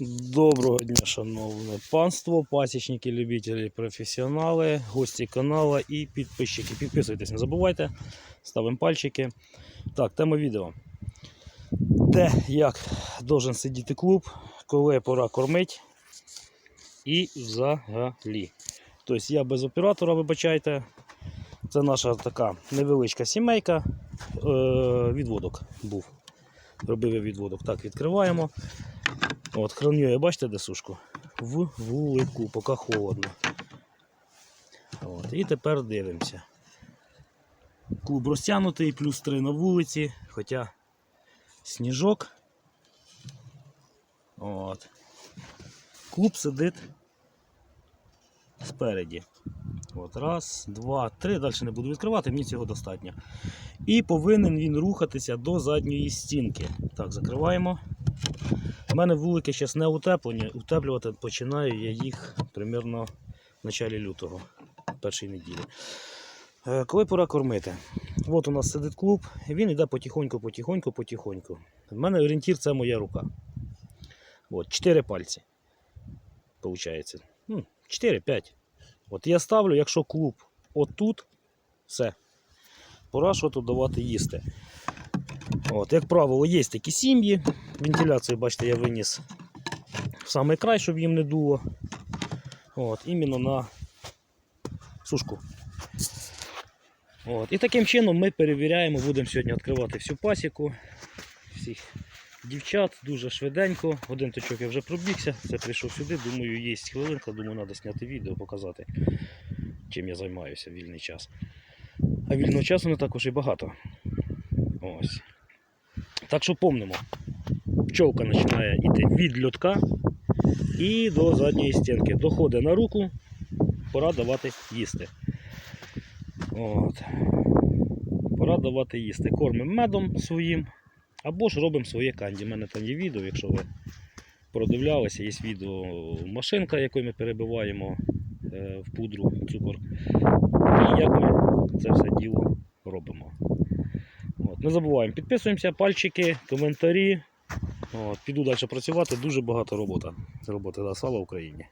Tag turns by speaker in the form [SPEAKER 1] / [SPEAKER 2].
[SPEAKER 1] Доброго дня, шановне панство, пасічники, любителі, професіонали, гості каналу і підписчики. Підписуйтесь, не забувайте, ставимо пальчики. Так, тема відео. Де як должен сидіти клуб, коли пора кормить і взагалі. Тобто я без оператора, вибачайте. Це наша така невеличка сімейка. Е, відводок був. Робив я відводок. Так, відкриваємо. От, храню, бачите, де сушку? В вулику, поки холодно. От, і тепер дивимося. Клуб розтягнутий, плюс 3 на вулиці, хоча сніжок. От. Клуб сидить спереді. От, раз, два, три. Далі не буду відкривати, мені цього достатньо. І повинен він рухатися до задньої стінки. Так, закриваємо. У мене вулики зараз не утеплені. Утеплювати починаю я їх примерно в началі лютого, першої неділі. Е, Коли пора кормити? От у нас сидить клуб, він йде потихоньку, потихоньку, потихоньку. У мене орієнтір це моя рука. От, 4 пальці. Получається. Ну, 4-5. От я ставлю, якщо клуб отут, все. Пора що тут давати їсти. От, як правило, є такі сім'ї. Вентиляцію, бачите, я виніс в самий край, щоб їм не дуло. От, іменно на сушку. От. І таким чином ми перевіряємо, будемо сьогодні відкривати всю пасіку, всіх дівчат дуже швиденько. Один точок я вже пробігся, це прийшов сюди, думаю, є хвилинка, думаю, треба зняти відео, показати, чим я займаюся в вільний час. А вільного часу не також і багато. Ось. Так що помнимо, пчолка починає йти від льотка і до задньої стінки. Доходить на руку, пора давати їсти. От. Пора давати їсти. Кормимо медом своїм, або ж робимо своє канді. У мене там є відео, якщо ви продивлялися, є відео машинка, якою ми перебиваємо е, в пудру цукор. І як ми це все діло робимо. Не забуваємо, підписуємося, пальчики, коментарі. От, піду далі працювати, дуже багато роботи. Роботи да, слава Україні.